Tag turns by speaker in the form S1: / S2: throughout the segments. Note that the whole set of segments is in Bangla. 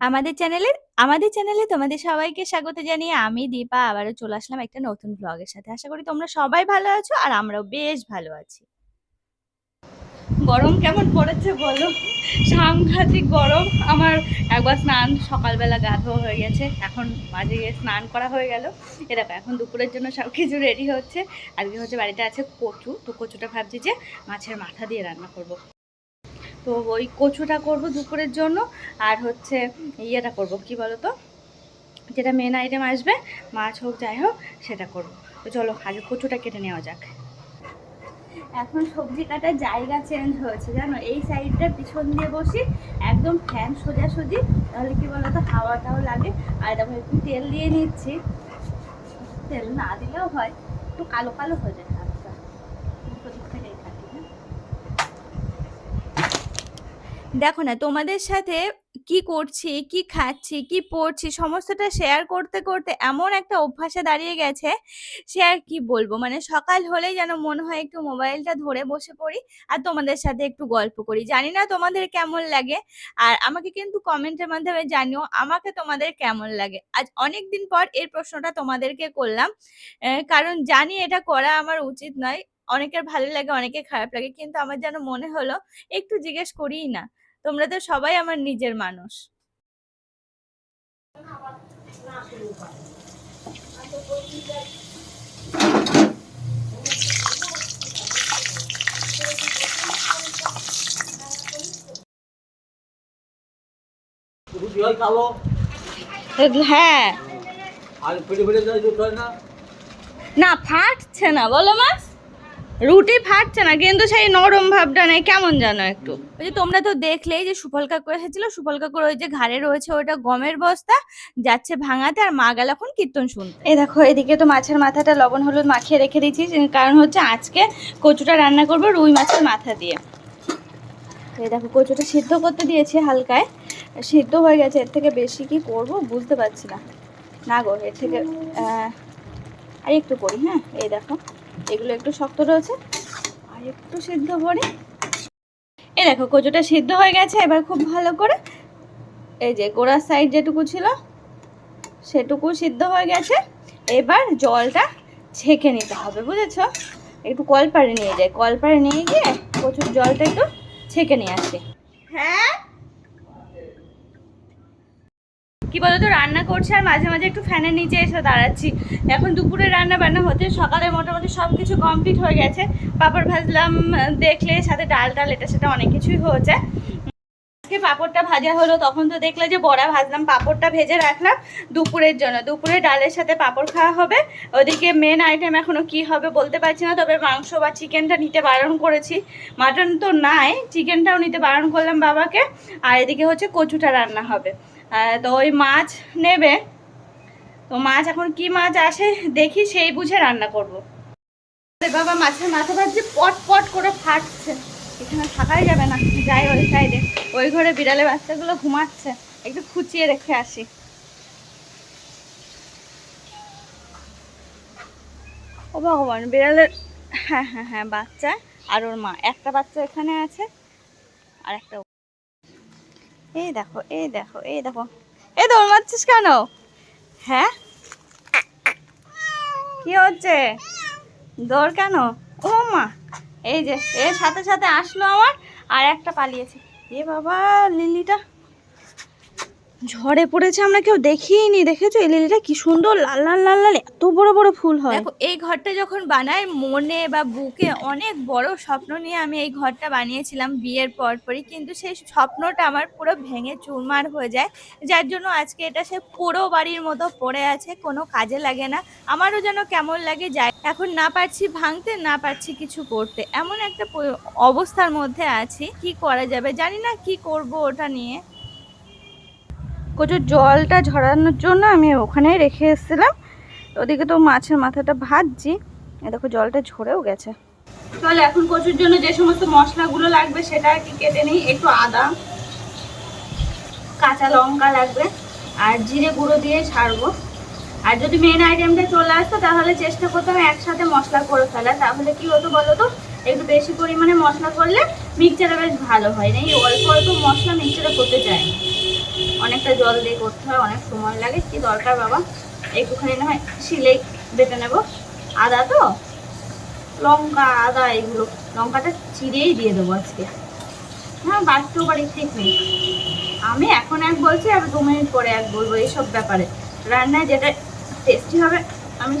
S1: আমাদের চ্যানেলে আমাদের চ্যানেলে তোমাদের সবাইকে স্বাগত জানিয়ে আমি দীপা আবারও চলে আসলাম একটা নতুন ব্লগের সাথে। আশা করি তোমরা সবাই ভালো আছো আর আমরাও বেশ ভালো আছি। গরম কেমন পড়েছে বলো? সাংঘাতিক গরম। আমার একবার স্নান সকালবেলা গা ধোয়া হয়ে গেছে। এখন মাঝে গিয়ে স্নান করা হয়ে গেল। এরকম এখন দুপুরের জন্য সব কিছু রেডি হচ্ছে। আজকে হচ্ছে বাড়িতে আছে কচু। তো কচুটা ভাবছি যে মাছের মাথা দিয়ে রান্না করব। তো ওই কচুটা করব দুপুরের জন্য, আর হচ্ছে ইয়েটা করব, কি বলো তো যেটা মেন আইটেম আসবে, মাছ হোক যাই হোক, সেটা করব। তো চলো, আগে কচুটা কেটে নেওয়া যাক। এখন সবজি কাটার জায়গা চেঞ্জ হয়েছে, জানো? এই সাইডটা পিছন দিয়ে বসি, একদম ফ্যান সোজাসুজি, তাহলে কি বলতো, হাওয়াটাও লাগে। আর দেখো, একটু তেল দিয়ে নিচ্ছি। তেল না দিলেও হয়, একটু কালো কালো হয়ে যায় হাতটা দুটো দিক থেকেই কাটি হ্যাঁ দেখো না, তোমাদের সাথে কি করছি, কি খাচ্ছি, কি পড়ছি, সমস্তটা শেয়ার করতে করতে এমন একটা অভ্যাসে দাঁড়িয়ে গেছে সে আর কি বলব? মানে সকাল হলেই যেন মনে হয় একটু মোবাইলটা ধরে বসে পড়ি আর তোমাদের সাথে একটু গল্প করি। জানি না তোমাদের কেমন লাগে আর আমাকে কিন্তু কমেন্টের মাধ্যমে জানিও আমাকে তোমাদের কেমন লাগে। আজ অনেক দিন পর এই প্রশ্নটা তোমাদেরকে করলাম কারণ জানি এটা করা আমার উচিত নয়। অনেকের ভালো লাগে, অনেকের খারাপ লাগে, কিন্তু আমার যেন মনে হলো, একটু জিজ্ঞেস করিই না। তোমরা তো সবাই আমার নিজের মানুষ।
S2: হয়। না?
S1: না ফাটছে না। বলো মা। রুটি ফাটছে না কিন্তু সেই নরম ভাবটা নেই কেমন জানো একটু। ওই যে তোমরা তো দেখলেই যে সুফল কাকুর এসেছিল সুফল কাকুর ওই যে ঘাড়ে রয়েছে ওটা গমের বস্তা যাচ্ছে ভাঙাতে আর মা গেল এখন কীর্তন শুনতে। এই দেখো এদিকে তো মাছের মাথাটা লবণ হলুদ মাখিয়ে রেখে দিয়েছি কারণ হচ্ছে আজকে কচুটা রান্না করব রুই মাছের মাথা দিয়ে। এই দেখো কচুটা সিদ্ধ করতে দিয়েছি হালকায় সিদ্ধ হয়ে গেছে এর থেকে বেশি কি করব বুঝতে পারছি না। না গো এর থেকে আহ, আর একটু করি হ্যাঁ? এই দেখো। এগুলো একটু শক্ত রয়েছে। আর একটু সিদ্ধ করে। এ দেখো, কচুটা সিদ্ধ হয়ে গেছে। এবার খুব ভালো করে এই যে গোড়ার সাইড যেটুকু ছিল, সেটুকু সিদ্ধ হয়ে গেছে। এবার জলটা ছেঁকে নিতে হবে, বুঝেছ? একটু কলপাড়ে নিয়ে যাই। কলপাড়ে নিয়ে গিয়ে কচুর জলটা একটু ছেঁকে নিয়ে আসি। হ্যাঁ? কি বলতো, রান্না করছি আর মাঝে মাঝে একটু ফ্যানের নিচে এসে দাঁড়াচ্ছি। এখন দুপুরে রান্না বান্না হচ্ছে সকালে মোটামুটি সব কিছু কমপ্লিট হয়ে গেছে। পাপড় ভাজলাম, দেখলে সাথে ডাল ডাল এটা সেটা অনেক কিছুই হয়েছে। আজকে পাঁপড়টা ভাজা হলো, তখন তো দেখলে যে বড়া ভাজলাম, পাঁপড়টা ভেজে রাখলাম দুপুরের জন্য। দুপুরে ডালের সাথে পাঁপড় খাওয়া হবে। ওদিকে মেন আইটেম এখনও কি হবে বলতে পারছি না, তবে মাংস বা চিকেনটা নিতে বারণ করেছি। মাটন তো নাই চিকেনটাও নিতে বারণ করলাম বাবাকে। আর এদিকে হচ্ছে কচুটা রান্না হবে। তো ওই মাছ নেবে। তো মাছ এখন কি মাছ আসে দেখি, সেই বুঝে রান্না করব। বাবা, মাছের মাথা ভাবছে পট পট করে ফাটছে। এখানে থাকাই যাবে না যাই ওই সাইডে ওই ঘরে বিড়ালে বাচ্চাগুলো ঘুমাচ্ছে। একটু খুঁচিয়ে রেখে আসি। ও ভগবান, বিড়ালের হ্যাঁ হ্যাঁ হ্যাঁ বাচ্চা আর ওর মা। একটা বাচ্চা এখানে আছে আর একটা এই দেখো এই দেখো এই দেখো। এই দৌড় মারছিস কেন? হ্যাঁ? কি হচ্ছে? দৌড় কেন? ও মা, এই যে, এর সাথে সাথে আসলো আমার, আর একটা পালিয়েছে। এ বাবা, লিলিটা। ঝড়ে পড়েছে, আমরা কেউ দেখিনি দেখেছ? এই লিলিটা কি সুন্দর, লাল লাল লাল লাল, এত বড় বড় ফুল হয়। দেখো, এই ঘরটা যখন বানাই, মনে বা বুকে অনেক বড় স্বপ্ন নিয়ে আমি এই ঘরটা বানিয়েছিলাম বিয়ের পর পরই কিন্তু সেই স্বপ্নটা আমার পুরো ভেঙে চুরমার হয়ে যায়। যার জন্য আজকে এটা সে পুরো বাড়ির মতো পড়ে আছে, কোনো কাজে লাগে না। আমারও যেন কেমন লাগে যায় এখন না পারছি ভাঙতে, না পারছি কিছু করতে। এমন একটা অবস্থার মধ্যে আছি, কি করা যাবে? জানি না কি করব ওটা নিয়ে। কচুর জলটা ঝরানোর জন্য আমি ওখানেই রেখে এসেছিলাম। ওদিকে তো মাছের মাথাটা ভাজছি। দেখো জলটা ঝরেও গেছে। চলে এখন কচুর জন্য যে সমস্ত মশলাগুলো লাগবে সেটা আর কি কেটে নিই। একটু আদা, কাঁচা লঙ্কা লাগবে, আর জিরে গুঁড়ো দিয়ে ছাড়বো। আর যদি মেন আইটেমটা চলে আসতো, তাহলে চেষ্টা করতাম একসাথে মশলা করে ফেলা। তাহলে কি হতো বলো তো? একটু বেশি পরিমাণে মশলা করলে মিক্সচারটা বেশ ভালো হয়। না এই অল্প অল্প মশলা মিক্সচারে করতে চায় না
S3: অনেকটা জল দিয়ে করতে হয়, অনেক সময় লাগে। কি দরকার বাবা? একটুখানি না হয় শিলেই বেটে নেব। আদা তো? লঙ্কা, আদা, এগুলো। লঙ্কাটা চিড়েই দিয়ে দেবো আজকে। হ্যাঁ বাড়তেও পারি, ঠিক নেই। আমি এখন এক বলছি, আর দু মিনিট পরে এক বলব এইসব ব্যাপারে। রান্নায় যেটা টেস্টি হবে, আমি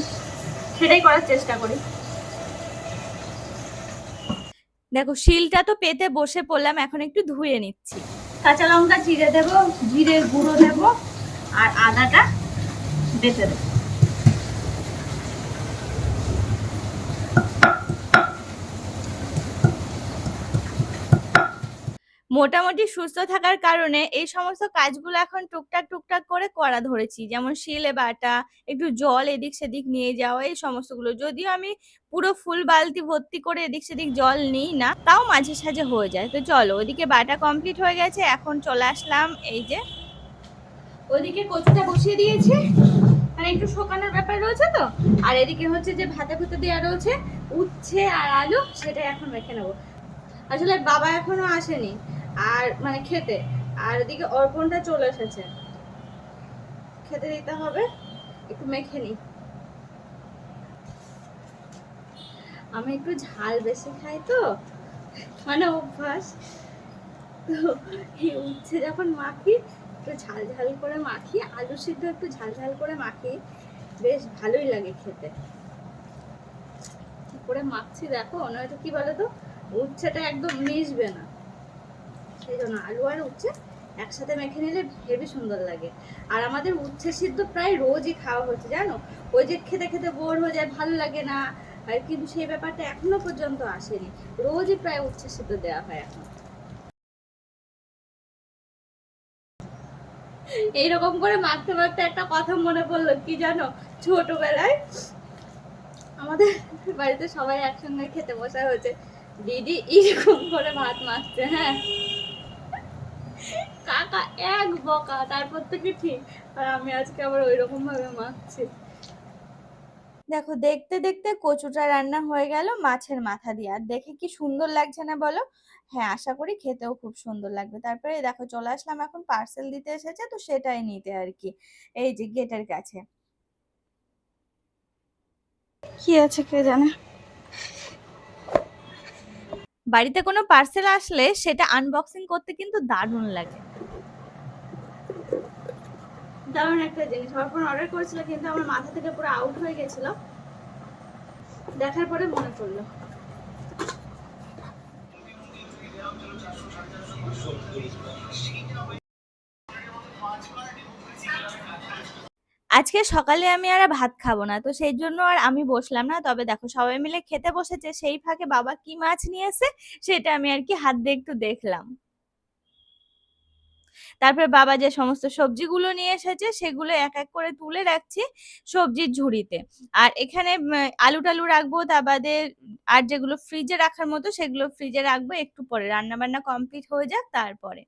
S3: সেটাই করার চেষ্টা করি। দেখো, শিলটা তো পেতে বসে পড়লাম, এখন একটু ধুয়ে নিচ্ছি। কাঁচা লঙ্কা চিড়ে দেবো জিরে গুঁড়ো দেবো আর আদাটা বেটে দেবো। মোটামুটি সুস্থ থাকার কারণে এই সমস্ত কাজগুলো এখন টুকটাক টুকটাক করে করা ধরেছি। যেমন শিলে বাটা, একটু জল এদিক সেদিক নিয়ে যাওয়া, এই সমস্তগুলো। যদিও আমি পুরো ফুল বালতি ভর্তি করে এদিক সেদিক জল নিই না, তাও মাঝে সাঝে হয়ে যায়। তো চলো, ওদিকে বাটা কমপ্লিট হয়ে গেছে, এখন চলে আসলাম এই যে ওদিকে কচুটা বসিয়ে দিয়েছি। মানে একটু শোকানোর ব্যাপার রয়েছে তো? আর এদিকে হচ্ছে যে ভাতে ভুতে দেওয়া রয়েছে, উচ্ছে আর আলু সেটা এখন রেখে নেব। আসলে বাবা এখনও আসেনি। আর মানে খেতে। আর এদিকে অর্পণটা চলে এসেছে। খেতে দিতে হবে। একটু মেখে নিই আমি একটু ঝাল বেশি খাই তো। মানে অভ্যাস। তো এই উচ্ছে যখন মাখি, একটু ঝাল ঝাল করে মাখি, আলু সিদ্ধ একটু ঝাল ঝাল করে মাখি, বেশ ভালোই লাগে খেতে। করে মাখছি দেখো, নয়তো কি বলো তো উচ্ছেটা একদম মিশবে না। সেই জন্য আলু আর উচ্ছে একসাথে মেখে নিলে হেবি সুন্দর লাগে। আর আমাদের উচ্ছে সিদ্ধ প্রায় রোজই খাওয়া হচ্ছে, জানো? ওই যে খেতে খেতে বোর হয়ে যায়, ভালো লাগে না। আর কিন্তু সেই ব্যাপারটা এখনও পর্যন্ত আসেনি। রোজই প্রায় উচ্ছে সিদ্ধ দেওয়া হয় এখন। এইরকম করে মাখতে মাখতে একটা কথা মনে পড়ল, কি জানো? ছোটবেলায় আমাদের বাড়িতে সবাই একসঙ্গে খেতে বসা হয়েছে। দিদি এরকম করে ভাত মাখছে হ্যাঁ? কাকা এক বকা তারপর থেকে ঠিক। আর আমি আজকে আবার ওই রকম ভাবে মাখছি। দেখো দেখতে দেখতে কচুটা রান্না হয়ে গেল মাছের মাথা দিয়ে। আর দেখে কি সুন্দর লাগছে না বলো? হ্যাঁ আশা করি খেতেও খুব সুন্দর লাগবে। তারপরে দেখো চলে আসলাম এখন পার্সেল দিতে এসেছে তো সেটাই নিতে আর কি। এই যে গেটের কাছে। কি আছে কে জানে? বাড়িতে কোনো পার্সেল আসলে সেটা আনবক্সিং করতে কিন্তু দারুণ লাগে। দারুণ একটা জিনিস। অর্পণ অর্ডার করেছিল, কিন্তু আমার মাথা থেকে পুরো আউট হয়ে গেছিল। দেখার পরে মনে পড়ল। আজকে সকালে আমি আর ভাত খাব না, তো সেই জন্য আর আমি বসলাম না। তবে দেখো, সবাই মিলে খেতে বসেছে, সেই ফাঁকে বাবা কি মাছ নিয়েছে সেটা আমি আর কি হাত দিয়ে একটু দেখলাম। তারপরে বাবা যে সমস্ত সবজিগুলো নিয়ে এসেছে সেগুলো এক এক করে তুলে রাখছি সবজির ঝুড়িতে। আর এখানে আলু টালু রাখব, তা বাদে আর যেগুলো ফ্রিজে রাখার মতো সেগুলো ফ্রিজে রাখব, একটু পরে। রান্নাবান্না কমপ্লিট হয়ে যাক, তারপরে।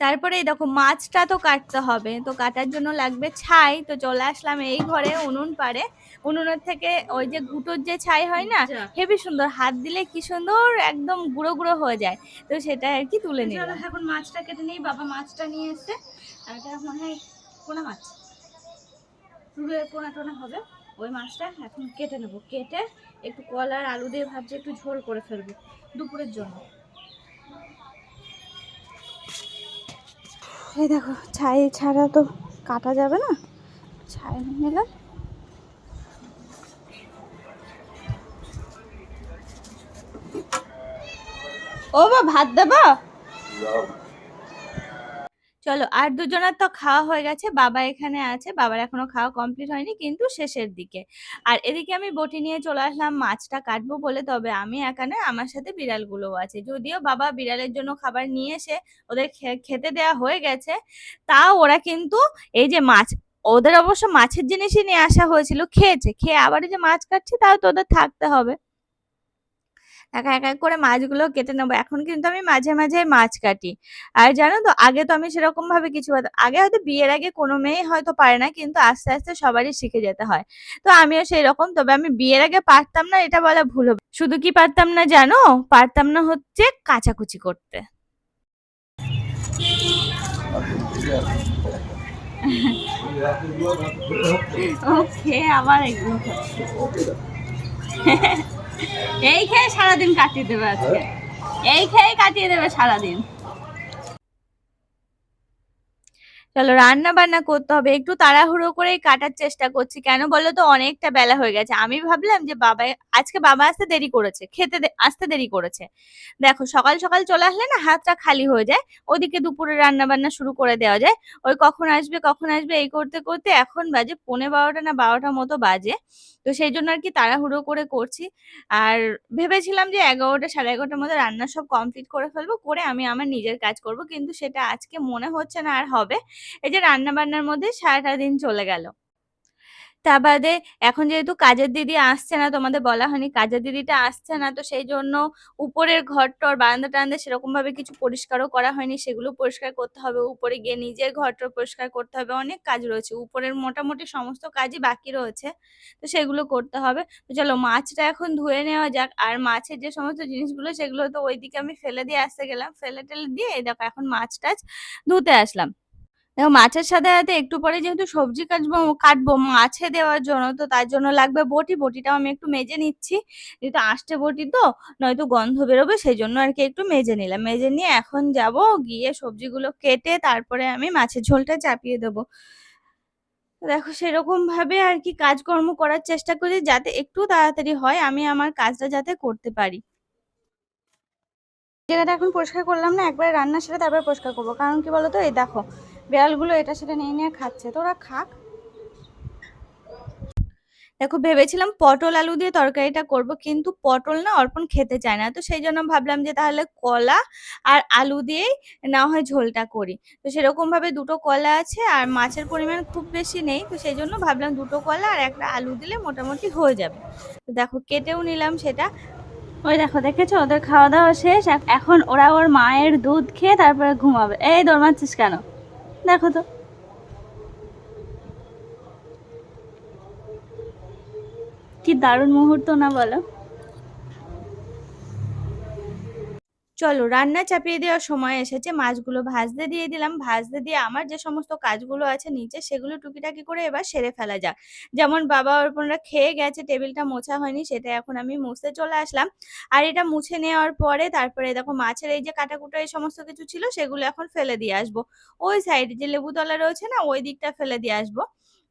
S3: তারপরে এই দেখো মাছটা তো কাটতে হবে তো কাটার জন্য লাগবে ছাই। তো চলে আসলাম এই ঘরে উনুন পারে উনুনের থেকে ওই যে গুঁটোর যে ছাই হয় না হেবি সুন্দর। হাত দিলে কি সুন্দর একদম গুঁড়ো গুঁড়ো হয়ে যায়। তো সেটা আর কি তুলে নিলাম। এখন মাছটা কেটে নিই বাবা মাছটা নিয়ে এসে আর এটা মনে হয় পোনা মাছ। রুয়ের পোনা টোনা হবে। ওই মাছটা এখন কেটে নেব। কেটে একটু কলার আলু দিয়ে ভাবছি একটু ঝোল করে ফেলব দুপুরের জন্য। এই দেখো ছাই ছাড়া তো কাটা যাবে না। ছাই নিলাম। ও বা ভাত দেবা? চলো, আর দুজনের তো খাওয়া হয়ে গেছে, বাবা এখানে আছে, বাবার এখনও খাওয়া কমপ্লিট হয়নি, কিন্তু শেষের দিকে। আর এদিকে আমি বটি নিয়ে চলে আসলাম, মাছটা কাটবো বলে, তবে আমি একা নয় আমার সাথে বিড়ালগুলোও আছে। যদিও বাবা বিড়ালের জন্য খাবার নিয়ে এসে ওদের খেতে দেওয়া হয়ে গেছে, তাও ওরা কিন্তু এই যে মাছ, ওদের অবশ্য মাছের জিনিসই নিয়ে আসা হয়েছিল, খেয়েছে, খেয়ে আবার যে মাছ কাটছে, তাও তো ওদের থাকতে হবে। একা এক করে মাছগুলো কেটে নেব। এখন কিন্তু আমি মাঝে মাঝে মাছ কাটি। আর জানো তো আগে তো আমি সেরকম ভাবে কিছু আগে হয়তো বিয়ের আগে কোনো মেয়ে হয়তো পারে না কিন্তু আস্তে আস্তে সবারই শিখে যেতে হয়। তো আমিও সেই রকম তবে আমি বিয়ের আগে পারতাম না এটা বলা ভুল হবে। শুধু কি পারতাম না জানো? পারতাম না হচ্ছে কাচাকুচি করতে। ও খেয়ে আবার একদম। এই খেয়ে সারাদিন কাটিয়ে দেবে আজকে। এই খেয়ে কাটিয়ে দেবে সারাদিন। চলো রান্না বান্না করতে হবে। একটু তাড়াহুড়ো করে কাটার চেষ্টা করছি। কেন বলো তো? অনেকটা বেলা হয়ে গেছে। আমি ভাবলাম যে বাবা, আজকে বাবা আসতে দেরি করেছে, খেতে আসতে দেরি করেছে। দেখো, সকাল সকাল চলে আসলে না হাতটা খালি হয়ে যায়। ওদিকে দুপুরে রান্না বান্না শুরু করে দেওয়া যায়। ওই কখন আসবে কখন আসবে, এই করতে করতে এখন বাজে পৌনে বারোটা না বারোটার মতো বাজে। তো সেই জন্য আর কি তাড়াহুড়ো করে করছি। আর ভেবেছিলাম যে এগারোটা, সাড়ে এগারোটার মধ্যে রান্না সব কমপ্লিট করে ফেলব, করে আমি আমার নিজের কাজ করব। কিন্তু সেটা আজকে মনে হচ্ছে না আর হবে। এই যে রান্না বান্নার মধ্যে সারাটা দিন চলে গেল। তা বাদে এখন যেহেতু কাজের দিদি আসছে না, তোমাদের বলা হয়নি কাজের দিদিটা আসছে না, তো সেই জন্য উপরের ঘর টর বারান্দা টারান্দা সেরকম ভাবে কিছু পরিষ্কারও করা হয়নি, সেগুলো পরিষ্কার করতে হবে। উপরে গিয়ে নিজের ঘরটা পরিষ্কার করতে হবে, অনেক কাজ রয়েছে। উপরের মোটামুটি সমস্ত কাজই বাকি রয়েছে, তো সেগুলো করতে হবে। তো চলো মাছটা এখন ধুয়ে নেওয়া যাক, আর মাছের যে সমস্ত জিনিসগুলো সেগুলো তো ওইদিকে আমি ফেলে দিয়ে আসতে গেলাম। ফেলে টেলে দিয়ে দেখো এখন মাছ টাছ ধুতে আসলাম। দেখো, মাছের সাথে সাথে একটু পরে যেহেতু সবজি কাটবো কাটবো, মাছে দেওয়ার জন্য, তো তার জন্য লাগবে বটি। বটিটাও আমি একটু মেজে নিচ্ছি। যেহেতু আষ্টে বটি তো, নয়তো গন্ধ বেরোবে সেই জন্য আর কি একটু মেজে নিলাম। মেজে নিয়ে এখন যাব গিয়ে সবজিগুলো কেটে তারপরে আমি মাছের ঝোলটা চাপিয়ে দেবো। দেখো সেরকম ভাবে আর কি কাজকর্ম করার চেষ্টা করি যাতে একটু তাড়াতাড়ি হয়, আমি আমার কাজটা যাতে করতে পারি। জায়গাটা এখন পরিষ্কার করলাম না, একবার রান্না সেরে তারপর পরিষ্কার করব। কারণ কি বলতো, এই দেখো বিড়ালগুলো এটা সেটা নিয়ে নিয়ে খাচ্ছে। তো ওরা খাক। দেখো, ভেবেছিলাম পটল আলু দিয়ে তরকারিটা করব, কিন্তু পটল না অর্পণ খেতে চায় না। তো সেই জন্য ভাবলাম যে তাহলে কলা আর আলু দিয়েই না হয় ঝোলটা করি। তো সেরকম ভাবে দুটো কলা আছে আর মাছের পরিমাণ খুব বেশি নেই। তো সেই জন্য ভাবলাম দুটো কলা আর একটা আলু দিলে মোটামুটি হয়ে যাবে। তো দেখো, কেটেও নিলাম সেটা। ওই দেখো, দেখেছ? ওদের খাওয়া দাওয়া শেষ। এখ- এখন ওরা ওর মায়ের দুধ খেয়ে তারপরে ঘুমাবে। এই দৌড়াচ্ছিস কেন? দেখো তো। কি দারুণ মুহূর্ত না বলো? চলো রান্না চাপিয়ে দেওয়ার সময় এসেছে, মাছগুলো ভাজতে দিয়ে দিলাম। ভাজতে দিয়ে আমার যে সমস্ত কাজগুলো আছে নিচে, সেগুলো টুকিটাকি করে এবার সেরে ফেলা যাক। যেমন বাবা অর্পণরা খেয়ে গেছে, টেবিলটা মোছা হয়নি, সেটা এখন আমি মুছতে চলে আসলাম। আর এটা মুছে নেওয়ার পরে তারপরে দেখো মাছের এই যে কাটাকুটো, এই সমস্ত কিছু ছিল, সেগুলো এখন ফেলে দিয়ে আসব। ওই সাইডে যে লেবুতলা রয়েছে না, ওই দিকটা ফেলে দিয়ে আসব।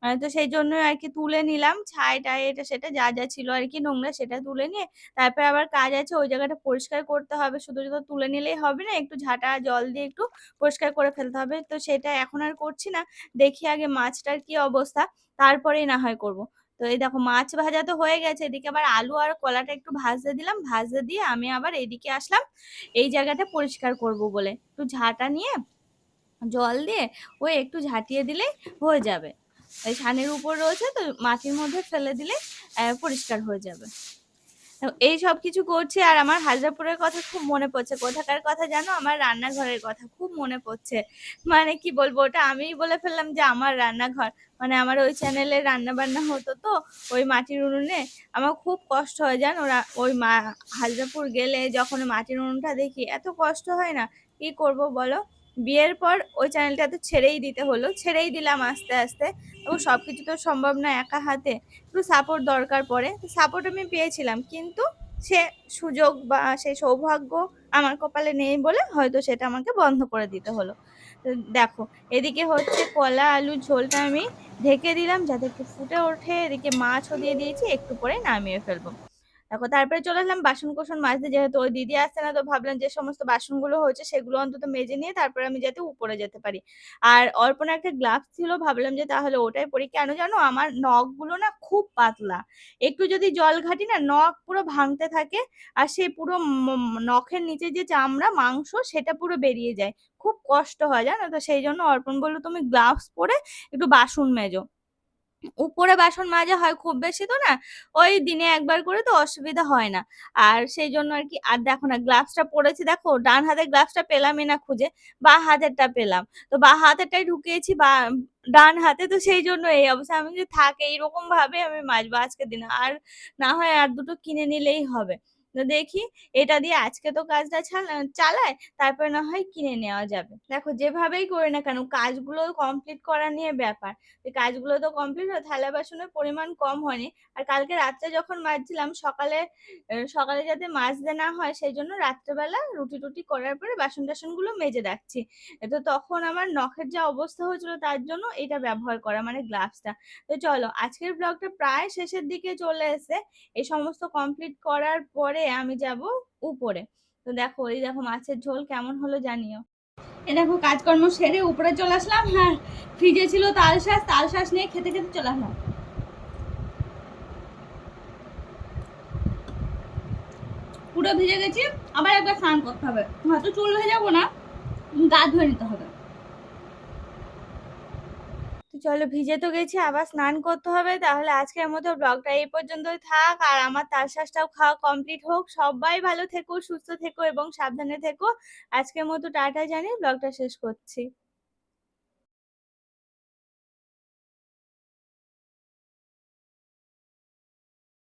S3: তো সেই জন্য আর কি তুলে নিলাম। ছাই টাই এটা সেটা যা যা ছিল আর কি নোংরা সেটা তুলে নিয়ে তারপরে আবার কাজ আছে ওই জায়গাটা পরিষ্কার করতে হবে। শুধু শুধু তুলে নিলেই হবে না, একটু ঝাঁটা জল দিয়ে একটু পরিষ্কার করে ফেলতে হবে। তো সেটা এখন আর করছি না, দেখি আগে মাছটার কি অবস্থা, তারপরেই না হয় করব। তো এই দেখো মাছ ভাজা তো হয়ে গেছে, এদিকে আবার আলু আর কলাটা একটু ভাজতে দিলাম, ভাজতে দিয়ে আমি আবার এদিকে আসলাম, এই জায়গাটা পরিষ্কার করব বলে। একটু ঝাঁটা নিয়ে জল দিয়ে ওই একটু ঝাঁটিয়ে দিলেই হয়ে যাবে। ছানের উপর রয়েছে, তো মাটির মধ্যে ফেলে দিলে পরিষ্কার হয়ে যাবে। এই সব কিছু করছি, আর আমার হাজরাপুরের কথা খুব মনে পড়ছে। কোথাকার কথা জানো? আমার রান্নাঘরের কথা খুব মনে পড়ছে। মানে কি বলব, ওটা আমিই বলে ফেললাম যে আমার রান্নাঘর। মানে আমার ওই চ্যানেলে রান্না বান্না হতো তো, ওই মাটির উনুনে। আমার খুব কষ্ট হয়, জানো? ওরা ওই মা হাজরাপুর গেলে যখন মাটির উনুনটা দেখি, এত কষ্ট হয় না? কি করব বলো? বিয়ের পর ওই চ্যানেলটা তো ছেড়েই দিতে হলো। ছেড়েই দিলাম আস্তে আস্তে। এবং সব কিছু তো সম্ভব না একা হাতে। একটু সাপোর্ট দরকার পড়ে। তো সাপোর্ট আমি পেয়েছিলাম। কিন্তু সে সুযোগ বা সেই সৌভাগ্য আমার কপালে নেই বলে হয়তো সেটা আমাকে বন্ধ করে দিতে হলো। দেখো, এদিকে হচ্ছে কলা আলুর ঝোলটা আমি ঢেকে দিলাম যাতে একটু ফুটে ওঠে। এদিকে মাছও দিয়ে দিয়েছি, একটু পরে নামিয়ে ফেলব। দেখো, তারপরে চলে আসলাম বাসন কোসন মাজতে। যেহেতু ওই দিদি আসছে না, তো ভাবলাম যে সমস্ত বাসনগুলো হয়েছে, সেগুলো অন্তত মেজে নিয়ে তারপরে আমি যাতে উপরে যেতে পারি। আর অর্পণ একটা গ্লাভস ছিল, ভাবলাম যে তাহলে ওটাই পরি। কেন জানো, আমার নখগুলো না খুব পাতলা। একটু যদি জল ঘাটি না, নখ পুরো ভাঙতে থাকে, আর সেই পুরো নখের নিচে যে চামড়া, মাংস, সেটা পুরো বেরিয়ে যায়। খুব কষ্ট হয়, জানো তো? সেই জন্য অর্পণ বলল, তুমি গ্লাভস পরে একটু বাসন মেজো। উপরে বাসন মাজা হয় খুব বেশি তো না, ওই দিনে একবার করে তো অসুবিধা হয় না। আর সেই জন্য আর কি, আর দেখো না, গ্লাভসটা পরেছি, দেখো ডান হাতের গ্লাভসটা পেলামই না খুঁজে, বা হাতেরটা পেলাম। তো বা হাতেরটাই ঢুকিয়েছি, বা ডান হাতে, তো সেই জন্য এই অবস্থা। আমি যে থাকে এইরকম ভাবে আমি মাজবো আজকের দিনে। আর না হয় আর দুটো কিনে নিলেই হবে। তো দেখি এটা দিয়ে আজকে তো কাজটা চালায় তারপরে না হয় কিনে নেওয়া যাবে। দেখো যেভাবেই করি না কেন, কাজগুলো কমপ্লিট করা নিয়ে ব্যাপার। কাজগুলো তো কমপ্লিট হয়, থালা বাসনের পরিমাণ কম হয়নি। আর কালকে রাত্রে যখন মাজছিলাম, সকালে সকালে যাতে মাজতে না হয়, সেই জন্য রাত্রেবেলা রুটি টুটি করার পরে বাসন টাসনগুলো মেজে রাখছি। তো তখন আমার নখের যা অবস্থা হয়েছিল, তার জন্য এটা ব্যবহার করা মানে গ্লাভসটা তো চলো, আজকের ব্লগটা প্রায় শেষের দিকে চলে এসে এই সমস্ত কমপ্লিট করার পরে আমি যাব উপরে। তো দেখো, এই দেখো মাছের ঝোল কেমন হলো জানিও। এ দেখো, কাজকর্ম সেরে উপরে চলে আসলাম। হ্যাঁ ফ্রিজে ছিল তাল শাঁস তাল শাঁস নিয়ে খেতে খেতে চলে আসলাম। পুরো ভিজে গেছি, আবার একবার স্নান করতে হবে। হয়তো চুল ভেজাবো না, গা ধুয়ে নিতে হবে তো চলো ভিজে তো গেছি, আবার স্নান করতে হবে, তাহলে আজকের মতো ব্লগটা এই পর্যন্তই থাক, আর আমার তার শ্বাসটাও খাওয়া কমপ্লিট হোক। সবাই ভালো থেকো, সুস্থ থেকো এবং সাবধানে থেকো। আজকের মতো টাটা জানিয়ে ব্লগটা শেষ করছি।